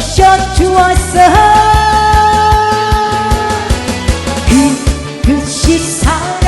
셔 주었어. 그, 그 글씨 사.